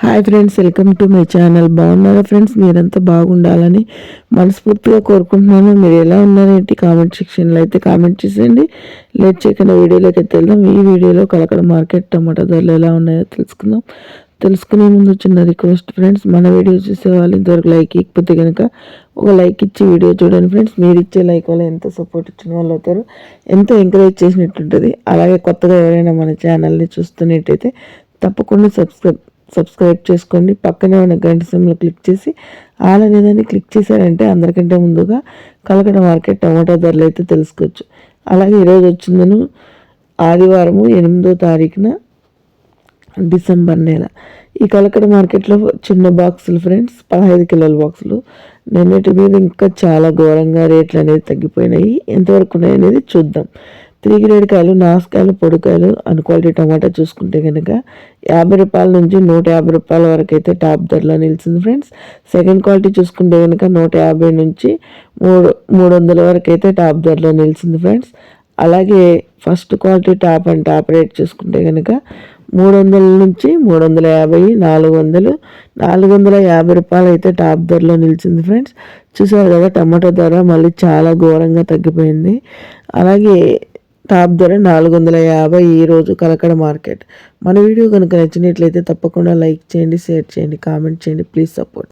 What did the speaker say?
Hi friends welcome to my channel బాగున్నారా friends మీరంతా బాగుండాలని మనస్ఫూర్తిగా కోరుకుంటున్నాను. మీరు ఎలా ఉన్నారేంటి? కామెంట్ సెక్షన్లో అయితే కామెంట్ చేసేయండి. లేట్ చేయకుండా వీడియోలోకి అయితే వెళ్దాం. ఈ వీడియోలో కలకడ మార్కెట్ టమాటా ధరలు ఎలా ఉన్నాయో తెలుసుకుందాం. తెలుసుకునే ముందు చిన్న రిక్వెస్ట్ ఫ్రెండ్స్ మన వీడియో చూసే వాళ్ళు ఇంతవరకు లైక్ ఇకపోతే కనుక ఒక లైక్ ఇచ్చి వీడియో చూడండి ఫ్రెండ్స్ మీరు ఇచ్చే లైక్ వల్ల ఎంత సపోర్ట్ ఇచ్చిన వాళ్ళు అవుతారు ఎంతో ఎంకరేజ్ చేసినట్టుంటుంది అలాగే కొత్తగా ఎవరైనా మన ఛానల్ని చూస్తున్నట్టయితే తప్పకుండా సబ్స్క్రైబ్ సబ్స్క్రైబ్ చేసుకోండి పక్కనే ఉన్న గంట సిమ్లో క్లిక్ చేసి ఆల్ అనేదాన్ని క్లిక్ చేశారంటే అందరికంటే ముందుగా కలకడ మార్కెట్ టమాటా ధరలు అయితే తెలుసుకోవచ్చు. అలాగే ఈరోజు వచ్చిందను ఆదివారము ఎనిమిదో తారీఖున డిసెంబర్ నెల. ఈ కలకడ మార్కెట్లో చిన్న బాక్సులు ఫ్రెండ్స్ పదహైదు కిలోల బాక్సులు. నిన్నటి మీద ఇంకా చాలా ఘోరంగా రేట్లు అనేది తగ్గిపోయినాయి. ఎంతవరకు ఉన్నాయి అనేది చూద్దాం. త్రీ గ్రేడ్ కాయలు నాసుకాయలు పొడికాయలు అన్ క్వాలిటీ టమాటా చూసుకుంటే కనుక యాభై రూపాయల నుంచి నూట యాభై రూపాయల వరకు అయితే టాప్ ధరలో నిలిచింది ఫ్రెండ్స్. సెకండ్ క్వాలిటీ చూసుకుంటే కనుక నూట యాభై నుంచి మూడు మూడు వందల వరకు అయితే టాప్ ధరలో నిలిచింది ఫ్రెండ్స్. అలాగే first quality top and top rate చూసుకుంటే కనుక మూడు వందల నుంచి మూడు వందల యాభై నాలుగు వందలు నాలుగు వందల యాభై రూపాయలు అయితే టాప్ ధరలో నిలిచింది ఫ్రెండ్స్. చూసారు కదా టమాటో ధర మళ్ళీ చాలా ఘోరంగా తగ్గిపోయింది. అలాగే టాప్ ధర నాలుగు వందల యాభై ఈరోజు కలకడ మార్కెట్. మన వీడియో కనుక నచ్చినట్లయితే తప్పకుండా లైక్ చేయండి షేర్ చేయండి కామెంట్ చేయండి. Please support.